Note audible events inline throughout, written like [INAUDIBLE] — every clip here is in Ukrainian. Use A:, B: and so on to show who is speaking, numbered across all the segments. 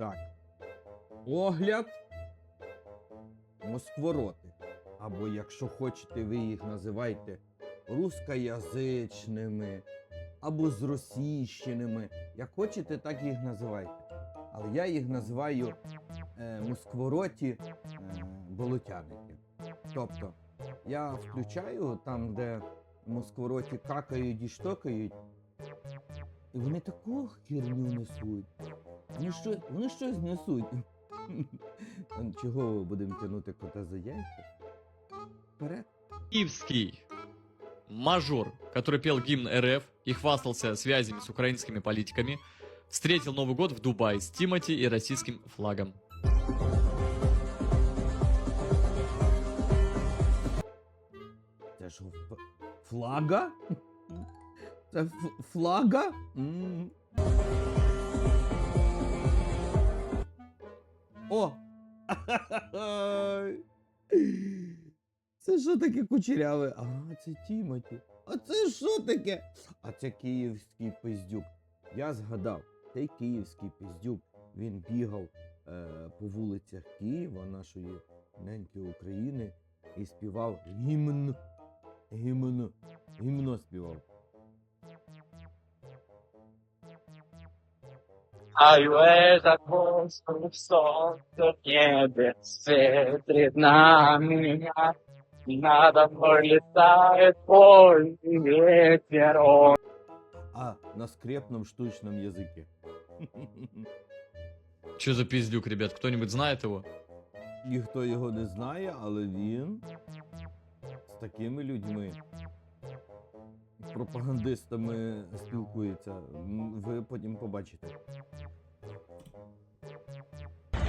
A: Так. Огляд Москвороти. Або, якщо хочете, ви їх називайте рускоязичними, або зросійщеними. Як хочете, так їх називайте. Але я їх називаю е, москвороті е, болотяники. Тобто, я включаю там, де москвороті какають і штокають, і вони таку херню несуть. Вони, що, вони щось несуть. [LAUGHS] Чого будемо тягнути кота за яйця? Вперед.
B: Киевский мажор, который пел гимн РФ и хвастался связями с украинскими политиками, встретил Новый год в Дубае с Тимати и российским флагом.
A: Це ж ф- флага? Це ф- флага? М. [LAUGHS] Це що таке кучеряве? А, це Тімоті. А це що таке? А це київський пиздюк. Я згадав, цей київський пиздюк, він бігав е, по вулицях Києва, нашої неньки України, і співав гімн. Гімно. Гімно співав.
C: Аю закон солнце в небе светит на меня. Надо мной летает ветер. Он
A: А на скрепном штучном язикі. [LAUGHS]
B: Что за пиздюк, ребят? Кто-нибудь знает его?
A: Ніхто його не знає, але він з такими людьми, пропагандистами спілкується. М, Ви потім побачите.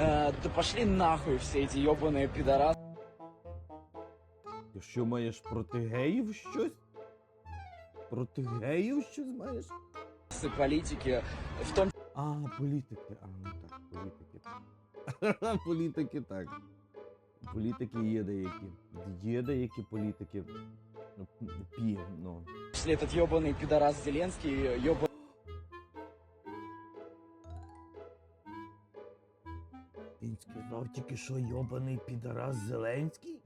D: Э, да пошли нахуй все эти ебаные пидорасы
A: Ти що маєш проти геїв щось? Проти геїв щось маєш?
D: политики, в том
A: А, політики. А, ну так, політики. [LAUGHS] політики так. Політики є деякі. Є деякі політики. Ну, Пі, ну.
D: числе этот ебаный пидорас Зеленский, ебаный
A: Він сказав тільки що йобаний підарас Зеленський.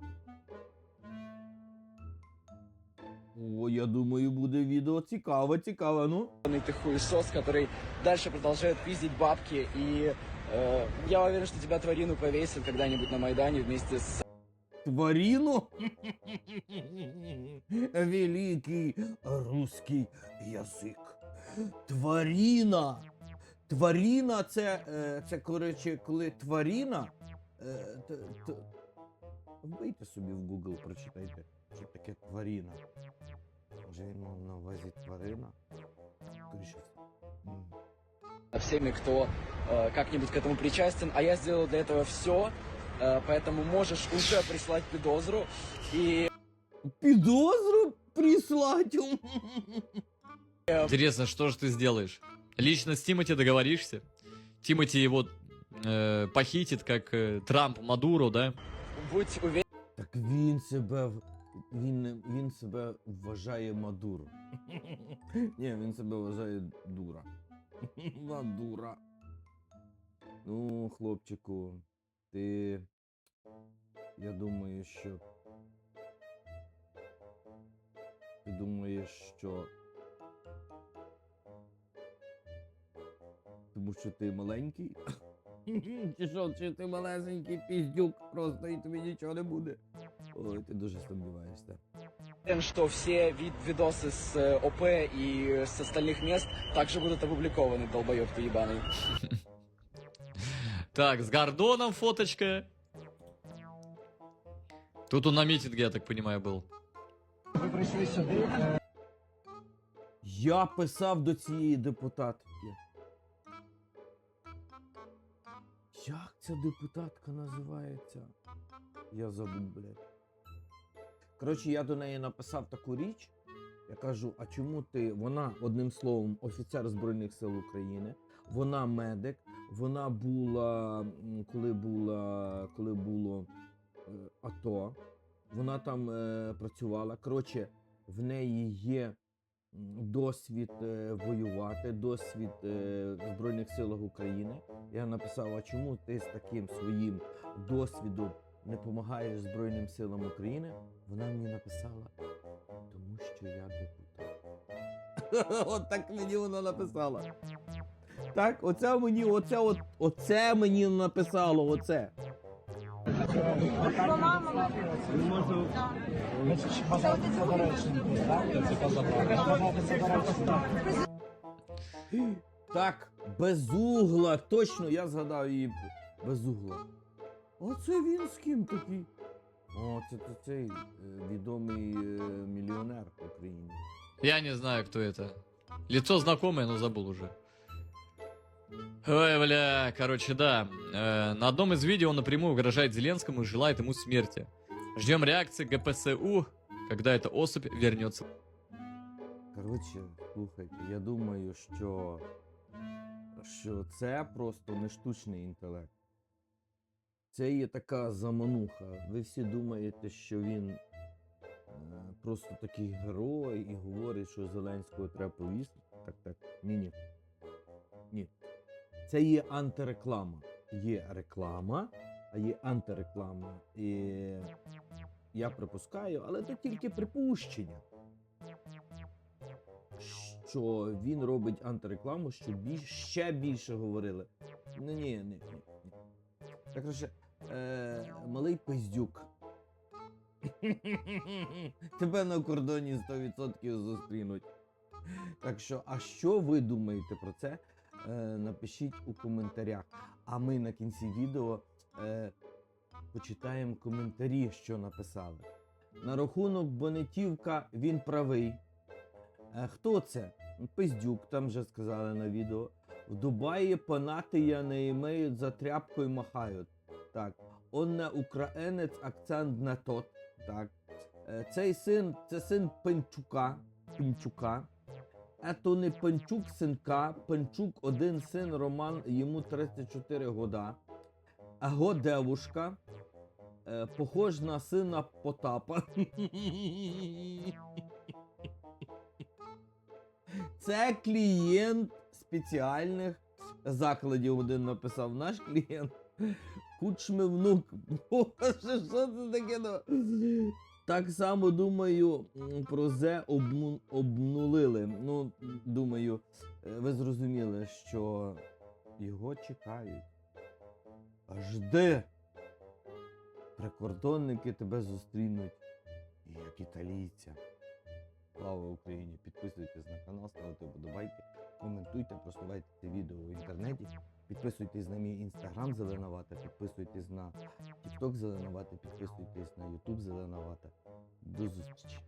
A: О, я думаю, буде відео цікаве, цікаве, ну.
D: ты хуесос, который дальше продолжает пиздить бабки. И э, я уверен, что тебя тварину повесят когда-нибудь на Майдане вместе с
A: Тварину? [LAUGHS] Великий русский язик. Тваріна. Тваріна це, е, це коротше, коли тваріна. е, т- т- Вбийте собі в Google, прочитайте, що таке тваріна. Може він мав на увазі тварина? Скоріше. всього. М.
D: всеми, кто э, как-нибудь к этому причастен. А я сделал для этого все, поэтому можешь уже прислать пидозру. И
A: Підозру прислать.
B: Интересно, что же ты сделаешь? Лично с Тимати договоришься? Тимати его э, похитит, как э, Трамп Мадуру, да?
D: будь уверен,
A: Так він себе в- він, не- він себе вважає Мадуро. [LAUGHS] Ні, він себе вважає дура. [LAUGHS] Мадура. Ну, хлопчику, ти. Я думаю, що. Ти думаєш, що. Тому що ти маленький? Чи що, чи ти малесенький піздюк просто і тобі нічого не буде? Ой, ти дуже сумніваєшся.
D: что все вид видосы с э, ОП и с остальных мест также будут опубликованы, долбоеб ты ебаный.
B: Так, с Гордоном фоточка. Тут он на митинге, я так понимаю, был.
A: Я писав до цієї депутатки. Як ця депутатка називається? Я забув, блядь. Коротше, я до неї написав таку річ. Я кажу, а чому ти? Вона, одним словом, офіцер Збройних сил України, вона медик, вона була, коли була, коли було е, АТО, вона там е, працювала. Коротше, в неї є досвід е, воювати, досвід Збройних силах України. Я написав: а чому ти з таким своїм досвідом не допомагаєш Збройним силам України? Вона мені написала, тому що я депутат. [LAUGHS] От так мені вона написала. Так, оце мені, оце, от, оце мені написало, оце. Так, безугла, точно, я згадав її безугла. Оце він з ким такий? О, це, це цей е, відомий е, мільйонер в Україні.
B: Я не знаю, кто это. Лицо знакомое, но забыл уже. Ой, бля, короче, да. Э, на одном из видео он напрямую угрожает Зеленскому и желает ему смерти. Ждем реакции ГПСУ, когда эта особь вернется.
A: Коротше, слухайте, я думаю, що, що це просто не штучний інтелект. Це є така замануха. Ви всі думаєте, що він е, просто такий герой і говорить, що Зеленського треба повісити. Так, так. Ні, ні. Ні. Це є антиреклама. Є реклама, а є антиреклама. І я припускаю, але це тільки припущення що він робить антирекламу, щоб більш, ще більше говорили. Ну ні, ні, ні. Так коротше, е, малий пиздюк. [LAUGHS] Тебе на кордоні 100% зустрінуть. Так що, а що ви думаєте про це? Е, напишіть у коментарях. А ми на кінці відео е, почитаємо коментарі, що написали. На рахунок Бонетівка він правий. Е, Хто це? Пиздюк, там вже сказали на відео. В Дубаї панатия не імеють за тряпкою махають. Так. Он не українець, акцент не тот. Так. Цей син, це син Пенчука. Пенчука. Ето не Пенчук синка. Пенчук один син Роман, йому 34 года. Его девушка. Е, похож на сина Потапа. Це клієнт спеціальних закладів один написав. Наш клієнт. Кучми внук. Боже, що це таке? Так само думаю, про Зе обну... обнулили. Ну, думаю, е, ви зрозуміли, що його чекають. А жди. Прикордонники тебе зустрінуть, як італійця. Слава Україні! Підписуйтесь на канал, ставте вподобайки, коментуйте, просувайте відео в інтернеті. Підписуйтесь на мій інстаграм Зеленовата, підписуйтесь на Тікток Зеленовата, підписуйтесь на Ютуб Зеленовата. До зустрічі!